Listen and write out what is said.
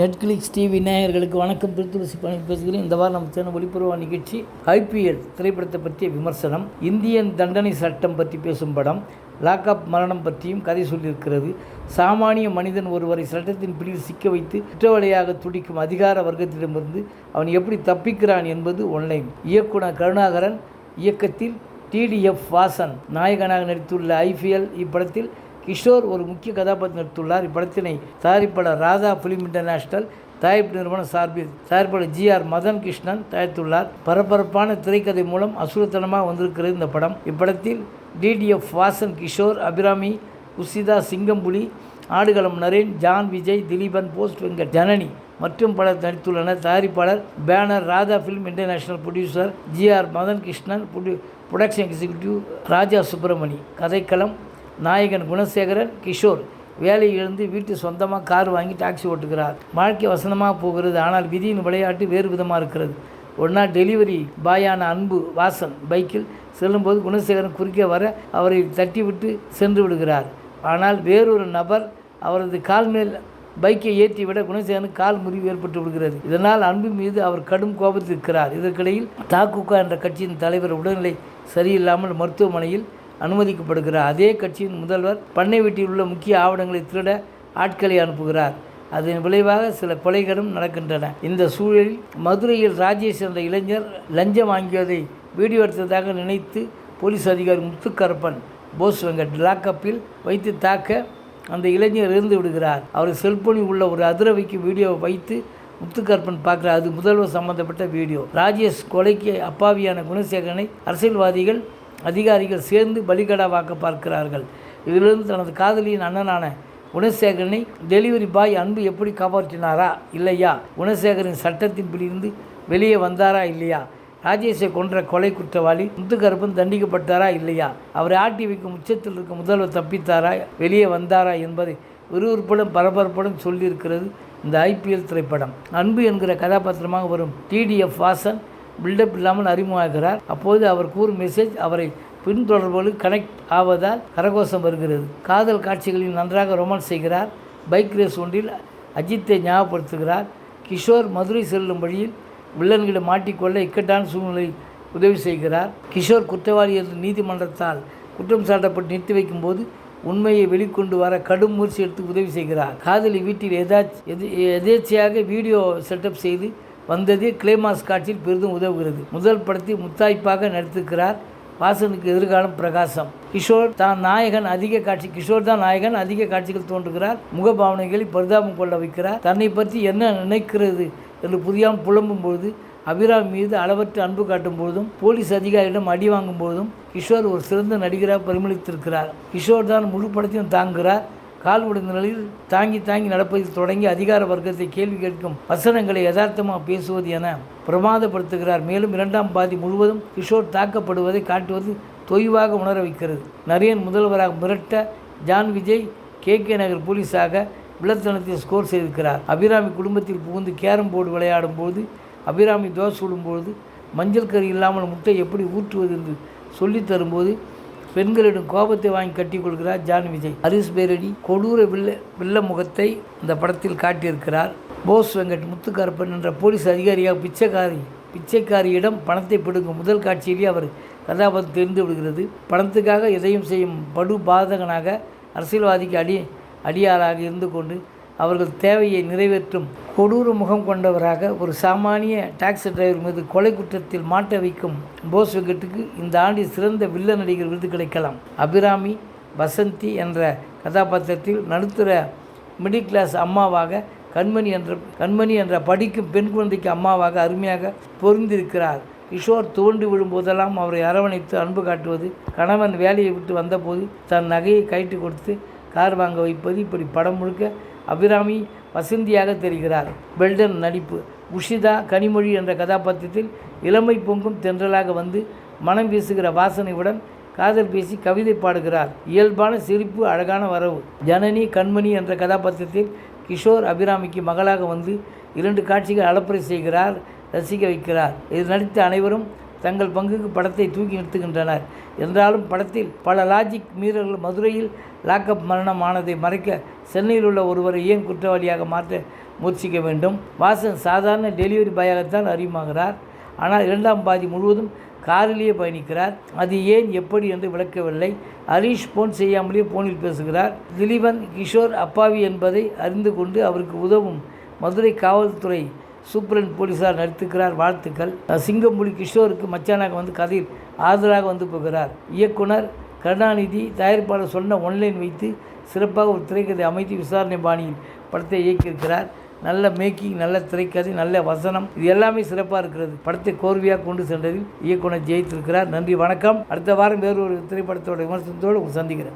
Netflix TV நேயர்களுக்கு வணக்கம். திருத்துளசி பணி பேசுகிறேன். இந்த வாரம் நம்ம சேனல் ஒளிபரவா நிகழ்ச்சி ஐபிஎல் திரைப்படத்தை பற்றிய விமர்சனம் இந்தியன் தண்டனை சட்டம் பற்றி பேசும் படம் லாக்அப் மரணம் பற்றியும் கதை சொல்லியிருக்கிறது. சாமானிய மனிதன் ஒருவரை சட்டத்தின் பிடியில் சிக்க வைத்து குற்றவாளியாக துடிக்கும் அதிகார வர்க்கத்திடமிருந்து அவன் எப்படி தப்பிக்கிறான் என்பது ஒன்லைன் இயக்குனர் கருணாகரன் இயக்கத்தில் டிடிஎஃப் வாசன் நாயகனாக நடித்துள்ள ஐபிஎல் இப்படத்தில் கிஷோர் ஒரு முக்கிய கதாபாத்திரம் நடித்துள்ளார். இப்படத்தினை தயாரிப்பாளர் ராதா ஃபிலிம் இன்டர்நேஷனல் தயாரிப்பு நிறுவனம் சார்பில் தயாரிப்பாளர் ஜி ஆர் மதன் கிருஷ்ணன் தயாரித்துள்ளார். பரபரப்பான திரைக்கதை மூலம் அசுரத்தனமாக வந்திருக்கிறது இந்த படம். இப்படத்தில் TTF Vasan Kishore Abhirami Usitha Singampuli Aadukalam Naren John Vijay Thileepan post Venkat Janani மற்றும் பலர் நடித்துள்ளனர். தயாரிப்பாளர் banner Radha film international producer GR Madan Krishnan production executive Raja Subramani. கதைக்களம் நாயகன் குணசேகரன் கிஷோர் வேலையை இழந்து வீட்டு சொந்தமாக கார் வாங்கி டாக்ஸி ஓட்டுகிறார். வாழ்க்கை வசனமாக போகிறது ஆனால் விதியின் விளையாட்டு வேறு விதமாக இருக்கிறது. ஒரு நாள் டெலிவரி பாயான அன்பு வாசன் பைக்கில் செல்லும்போது குணசேகரன் குறுக்கே வர அவரை தட்டிவிட்டு சென்று விடுகிறார். ஆனால் வேறொரு நபர் அவரது கால் மேல் பைக்கை ஏற்றி விட குணசேகரனுக்கு கால் முறிவு ஏற்பட்டு விடுகிறது. இதனால் அன்பு மீது அவர் கடும் கோபத்தில் இருக்கிறார். இதற்கிடையில் தாக்குகா என்ற கட்சியின் தலைவர் உடல்நிலை சரியில்லாமல் மருத்துவமனையில் அனுமதிக்கப்படுகிறார் அதே கட்சியின் முதல்வர் பண்ணை வீட்டில் உள்ள முக்கிய ஆவணங்களை திருட ஆட்களை அனுப்புகிறார். அதன் விளைவாக சில கொலைகளும் நடக்கின்றன. இந்த சூழலில் மதுரையில் ராஜேஷ் என்ற இளைஞர் லஞ்சம் வாங்கியதை வீடியோ எடுத்ததாக நினைத்து போலீஸ் அதிகாரி முத்துக்கரப்பன் போஸ் வெங்கட் லாக்கப்பில் வைத்து தாக்க அந்த இளைஞர் இருந்து விடுகிறார். அவர் செல்போனில் உள்ள ஒரு அதிரவைக்கு வீடியோவை வைத்து முத்துக்கற்பன் பார்க்குற அது முதல்வர் சம்பந்தப்பட்ட வீடியோ. ராஜேஷ் கொலைக்கு அப்பாவியான குணசேகரனை அரசியல்வாதிகள் அதிகாரிகள் சேர்ந்து பலிகடாவாக்க பார்க்கிறார்கள். இதிலிருந்து தனது காதலியின் அண்ணனான குணசேகரனை டெலிவரி பாய் அன்பு எப்படி காப்பாற்றினாரா இல்லையா? குணசேகரின் சட்டத்தின் பிடியிருந்து வெளியே வந்தாரா இல்லையா? ராஜேஷை கொன்ற கொலை குற்றவாளி முத்துக்கருப்பன் தண்டிக்கப்பட்டாரா இல்லையா? அவரை ஆட்டி வைக்கும் உச்சத்தில் இருக்க முதல்வர் தப்பித்தாரா வெளியே வந்தாரா என்பதை விறுவிறுப்புடன் பரபரப்புடன் சொல்லியிருக்கிறது இந்த ஐபிஎல் திரைப்படம். அன்பு என்கிற கதாபாத்திரமாக வரும் டிடிஎஃப் வாசன் பில்டப் இல்லாமல் அறிமுகமாகிறார். அப்போது அவர் கூறும் மெசேஜ் அவரை பின்தொடர்போடு கனெக்ட் ஆவதால் கரகோஷம் வருகிறது. காதல் காட்சிகளில் நன்றாக ரொமான்ஸ் செய்கிறார். பைக் ரேஸ் ஒன்றில் அஜித்தை ஞாபகப்படுத்துகிறார். கிஷோர் மதுரை செல்லும் வழியில் வில்லன்களை மாட்டிக்கொள்ள இக்கட்டான சூழ்நிலை உதவி செய்கிறார். கிஷோர் குற்றவாளி என்று நீதிமன்றத்தால் குற்றம் சாட்டப்பட்டு நிறுத்தி வைக்கும்போது உண்மையை வெளிக்கொண்டு வர கடும் முயற்சி எடுத்து உதவி செய்கிறார். காதலி வீட்டில் எதாச்சு எது எதேச்சையாக வீடியோ செட்டப் செய்து வந்தது கிளைமாஸ் காட்சியில் பெரிதும் உதவுகிறது. முதல் படத்தில் முத்தாய்ப்பாக நடித்திருக்கிறார் வாசனுக்கு எதிர்காலம் பிரகாசம். கிஷோர் தான் நாயகன் அதிக காட்சி கிஷோர் தான் நாயகன் அதிக காட்சிகள் தோன்றுகிறார். முகபாவனைகளை பரிதாபம் கொள்ள வைக்கிறார். தன்னை பற்றி என்ன நினைக்கிறது என்று புரியாமல் புலம்பும் பொழுது அபிராம் மீது அளவற்ற அன்பு காட்டும் பொழுதும் போலீஸ் அதிகாரியிடம் அடி வாங்கும் போதும் கிஷோர் ஒரு சிறந்த நடிகராக பரிமளித்திருக்கிறார். கிஷோர் தான் முழு படத்தையும் தாங்குகிறார். கால் உடைந்த நிலையில் தாங்கி தாங்கி நடப்பதில் தொடங்கி அதிகார வர்க்கத்தை கேள்வி கேட்கும் வசனங்களை யதார்த்தமாக பேசுவது என பிரமாதப்படுத்துகிறார். மேலும் இரண்டாம் பாதி முழுவதும் கிஷோர் தாக்கப்படுவதை காட்டுவது தொய்வாக உணர வைக்கிறது. நரியன் முதல்வராக மிரட்ட John Vijay K K Nagar போலீஸாக விளத்தனத்தில் ஸ்கோர் செய்திருக்கிறார். அபிராமி குடும்பத்தில் புகுந்து கேரம் போர்டு விளையாடும் போது அபிராமி தோசை சுடும்போது மஞ்சள் கறி இல்லாமல் முட்டை எப்படி ஊற்றுவது என்று சொல்லித் தரும்போது பெண்களிடம் கோபத்தை வாங்கி கட்டிக்கொள்கிறார் ஜான் விஜய். ஹரிஸ் பேரடி கொடூர வில்ல வில்ல முகத்தை இந்த படத்தில் காட்டியிருக்கிறார். போஸ் வெங்கட் முத்துக்கருப்பன் என்ற போலீஸ் அதிகாரியாக பிச்சைக்காரி பிச்சைக்காரியிடம் பணத்தை பிடுங்கும் முதல் காட்சியிலேயே அவர் கதாபாத்திரம் தெரிந்து விடுகிறது. பணத்துக்காக எதையும் செய்யும் படு பாதகனாக அரசியல்வாதிக்கு அடி அடியாளாக இருந்து கொண்டு அவர்கள் தேவையை நிறைவேற்றும் கொடூர முகம் கொண்டவராக ஒரு சாமானிய டாக்ஸி டிரைவர் மீது கொலை குற்றத்தில் மாட்ட வைக்கும் போஸ் வெங்கட்டுக்கு இந்த ஆண்டில் சிறந்த வில்ல நடிகர் விருது கிடைக்கலாம். அபிராமி வசந்தி என்ற கதாபாத்திரத்தில் நடுத்தர மிடில் கிளாஸ் அம்மாவாக கண்மணி என்ற கண்மணி என்ற படிக்கும் பெண் குழந்தைக்கு அம்மாவாக அருமையாக பொருந்திருக்கிறார். கிஷோர் தோண்டி விழும்போதெல்லாம் அவரை அரவணைத்து அன்பு காட்டுவது கணவன் வேலையை விட்டு வந்தபோது தன் நகையை கைட்டு கொடுத்து கார் வாங்க வைப்பது இப்படி படம் முழுக்க அபிராமி வசந்தியாக தெரிகிறார். பெல்டன் நடிப்பு. உஷிதா கனிமொழி என்ற கதாபாத்திரத்தில் இளமை பொங்கும் தென்றலாக வந்து மனம் வீசுகிற வாசனையுடன் காதல் பேசி கவிதை பாடுகிறார். இயல்பான சிரிப்பு அழகான வரவு. ஜனனி கண்மணி என்ற கதாபாத்திரத்தில் கிஷோர் அபிராமிக்கு மகளாக வந்து இரண்டு காட்சிகள் அலப்பறை செய்கிறார் ரசிக்க வைக்கிறார். இதில் நடித்த அனைவரும் தங்கள் பங்குக்கு படத்தை தூக்கி நிறுத்துகின்றனர். என்றாலும் படத்தில் பல லாஜிக் மீறல்கள் மதுரையில் லாக்அப் மரணம் ஆனதை மறைக்க சென்னையில் உள்ள ஒருவரை ஏன் குற்றவாளியாக மாற்ற முயற்சிக்க வேண்டும்? வாசன் சாதாரண டெலிவரி பாயாகத்தான் அறிமுகமாகிறார். ஆனால் இரண்டாம் பாதி முழுவதும் காரிலேயே பயணிக்கிறார். அது ஏன் எப்படி என்று விளக்கவில்லை. ஹரீஷ் போன் செய்யாமலே போனில் பேசுகிறார். திலீபன் கிஷோர் அப்பாவி என்பதை அறிந்து கொண்டு அவருக்கு உதவும் மதுரை காவல்துறை சூப்பரன் போலீஸார் நடித்துக்கிறார் வாழ்த்துக்கள். சிங்கம்புலி கிஷோருக்கு மச்சானாக வந்து கதையில் ஆதரவாக வந்து போகிறார் இயக்குனர் கருணாநிதி தயாரிப்பாளர் சொன்ன ஒன்லைன் வைத்து சிறப்பாக ஒரு திரைக்கதை அமைத்து விசாரணை பாணியில் படத்தை இயக்கியிருக்கிறார். நல்ல மேக்கிங் நல்ல திரைக்கதை நல்ல வசனம் இது எல்லாமே சிறப்பாக இருக்கிறது. படத்தை கோர்வையாக கொண்டு சென்றதில் இயக்குனர் ஜெயித்திருக்கிறார். நன்றி வணக்கம். அடுத்த வாரம் வேறு ஒரு திரைப்படத்தோட விமர்சனத்தோடு உங்களை சந்திக்கிறேன்.